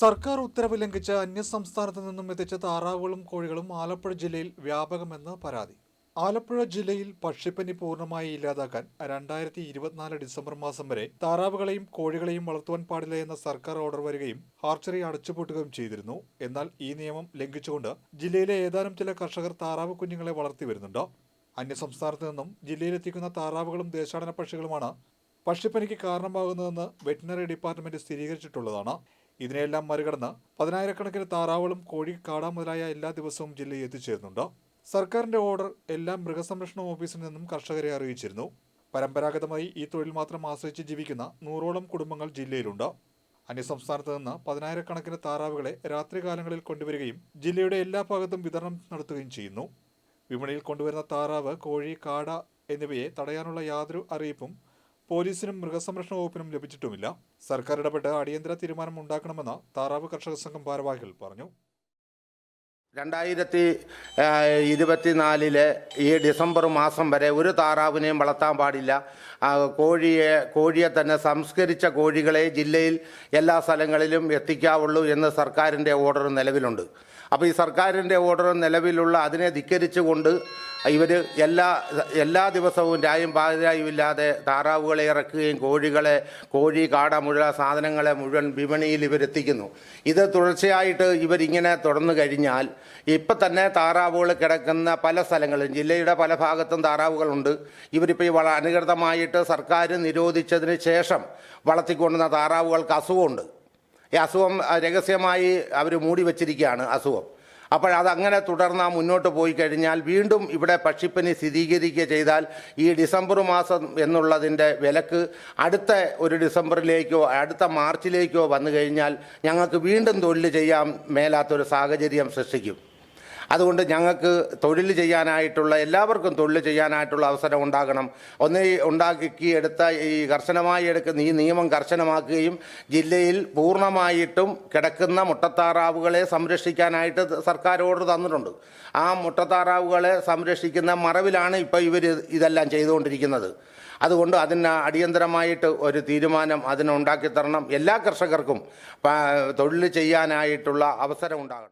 സർക്കാർ ഉത്തരവ് ലംഘിച്ച് അന്യസംസ്ഥാനത്ത് നിന്നും എത്തിച്ച താറാവുകളും കോഴികളും ആലപ്പുഴ ജില്ലയിൽ വ്യാപകമെന്ന് പരാതി. ആലപ്പുഴ ജില്ലയിൽ പക്ഷിപ്പനി പൂർണമായി ഇല്ലാതാക്കാൻ രണ്ടായിരത്തി ഇരുപത്തിനാല് ഡിസംബർ മാസം വരെ താറാവുകളെയും കോഴികളെയും വളർത്തുവാൻ പാടില്ല എന്ന സർക്കാർ ഓർഡർ വരികയും ഹാർച്ചറി അടച്ചുപൂട്ടുകയും ചെയ്തിരുന്നു. എന്നാൽ ഈ നിയമം ലംഘിച്ചുകൊണ്ട് ജില്ലയിലെ ഏതാനും ചില കർഷകർ താറാവ് കുഞ്ഞുങ്ങളെ വളർത്തി വരുന്നുണ്ട്. അന്യസംസ്ഥാനത്ത് നിന്നും ജില്ലയിലെത്തിക്കുന്ന താറാവുകളും ദേശാടന പക്ഷികളുമാണ് പക്ഷിപ്പനിക്ക് കാരണമാകുന്നതെന്ന് വെറ്റിനറി ഡിപ്പാർട്ട്മെന്റ് സ്ഥിരീകരിച്ചിട്ടുള്ളതാണ്. ഇതിനെല്ലാം മറികടന്ന് പതിനായിരക്കണക്കിന് താറാവുകളും കോഴി കാട മുതലായ എല്ലാ ദിവസവും ജില്ലയിൽ എത്തിച്ചേരുന്നുണ്ട്. സർക്കാരിന്റെ ഓർഡർ എല്ലാ മൃഗസംരക്ഷണ ഓഫീസിൽ നിന്നും കർഷകരെ അറിയിച്ചിരുന്നു. പരമ്പരാഗതമായി ഈ തൊഴിൽ മാത്രം ആശ്രയിച്ച് ജീവിക്കുന്ന നൂറോളം കുടുംബങ്ങൾ ജില്ലയിലുണ്ട്. അന്യസംസ്ഥാനത്ത് നിന്ന് പതിനായിരക്കണക്കിന് താറാവുകളെ രാത്രികാലങ്ങളിൽ കൊണ്ടുവരികയും ജില്ലയുടെ എല്ലാ ഭാഗത്തും വിതരണം നടത്തുകയും ചെയ്യുന്നു. വിപണിയിൽ കൊണ്ടുവരുന്ന താറാവ് കോഴി കാട എന്നിവയെ തടയാനുള്ള യാതൊരു അറിയിപ്പും പോലീസിനും മൃഗസംരക്ഷണ വകുപ്പിനും ലഭിച്ചിട്ടുമില്ല. സർക്കാർ ഇടപെട്ട് അടിയന്തര തീരുമാനം ഉണ്ടാക്കണമെന്ന് താറാവ് കർഷക സംഘം ഭാരവാഹികൾ പറഞ്ഞു. രണ്ടായിരത്തി ഇരുപത്തിനാലിലെ ഈ ഡിസംബർ മാസം വരെ ഒരു താറാവിനെയും വളർത്താൻ പാടില്ല. കോഴിയെ കോഴിയെ തന്നെ സംസ്കരിച്ച കോഴികളെ ജില്ലയിൽ എല്ലാ സ്ഥലങ്ങളിലും എത്തിക്കാവുള്ളൂ എന്ന് സർക്കാരിന്റെ ഓർഡർ നിലവിലുണ്ട്. അപ്പോൾ ഈ സർക്കാരിന്റെ ഓർഡർ നിലവിലുള്ള അതിനെ ധിക്കരിച്ചുകൊണ്ട് ഇവർ എല്ലാ എല്ലാ ദിവസവും രായും പാതിരായും ഇല്ലാതെ താറാവുകളെ ഇറക്കുകയും കോഴികളെ കോഴി കാട മുഴുവൻ സാധനങ്ങളെ മുഴുവൻ വിപണിയിൽ ഇവരെത്തിക്കുന്നു. ഇത് തുടർച്ചയായിട്ട് ഇവരിങ്ങനെ തുടർന്നു കഴിഞ്ഞാൽ ഇപ്പം തന്നെ താറാവുകൾ കിടക്കുന്ന പല സ്ഥലങ്ങളിലും ജില്ലയുടെ പല ഭാഗത്തും താറാവുകളുണ്ട്. ഇവരിപ്പോൾ ഈ വള അനുകൃതമായിട്ട് സർക്കാർ നിരോധിച്ചതിന് ശേഷം വളർത്തിക്കൊണ്ടുന്ന താറാവുകൾക്ക് അസുഖമുണ്ട്. ഈ അസുഖം രഹസ്യമായി അവർ മൂടി വച്ചിരിക്കുകയാണ് അസുഖം. അപ്പോൾ അതങ്ങനെ തുടർന്ന് മുന്നോട്ട് പോയി കഴിഞ്ഞാൽ വീണ്ടും ഇവിടെ പക്ഷിപ്പനി സ്ഥിരീകരിക്കുക ചെയ്താൽ ഈ ഡിസംബർ മാസം എന്നുള്ളതിന്റെ വിലക്ക് അടുത്ത ഒരു ഡിസംബറിലേക്കോ അടുത്ത മാർച്ചിലേക്കോ വന്നു കഴിഞ്ഞാൽ ഞങ്ങൾക്ക് വീണ്ടും തൊഴിൽ ചെയ്യാൻ മേലാത്തൊരു സാഹചര്യം സൃഷ്ടിക്കും. അതുകൊണ്ട് ഞങ്ങൾക്ക് തൊഴിൽ ചെയ്യാനായിട്ടുള്ള എല്ലാവർക്കും തൊഴിൽ ചെയ്യാനായിട്ടുള്ള അവസരം ഉണ്ടാകണം. ഒന്ന് ഉണ്ടാക്കി എടുത്ത ഈ കർശനമായി എടുക്കുന്ന ഈ നിയമം കർശനമാക്കുകയും ജില്ലയിൽ പൂർണമായിട്ടും കിടക്കുന്ന മുട്ടത്താറാവുകളെ സംരക്ഷിക്കാനായിട്ട് സർക്കാർ ഓർഡർ തന്നിട്ടുണ്ട്. ആ മുട്ടത്താറാവുകളെ സംരക്ഷിക്കുന്ന മറവിലാണ് ഇപ്പോൾ ഇവർ ഇതെല്ലാം ചെയ്തുകൊണ്ടിരിക്കുന്നത്. അതുകൊണ്ട് അതിന് അടിയന്തരമായിട്ട് ഒരു തീരുമാനം അതിനുണ്ടാക്കി തരണം. എല്ലാ കർഷകർക്കും തൊഴിൽ ചെയ്യാനായിട്ടുള്ള അവസരം ഉണ്ടാകണം.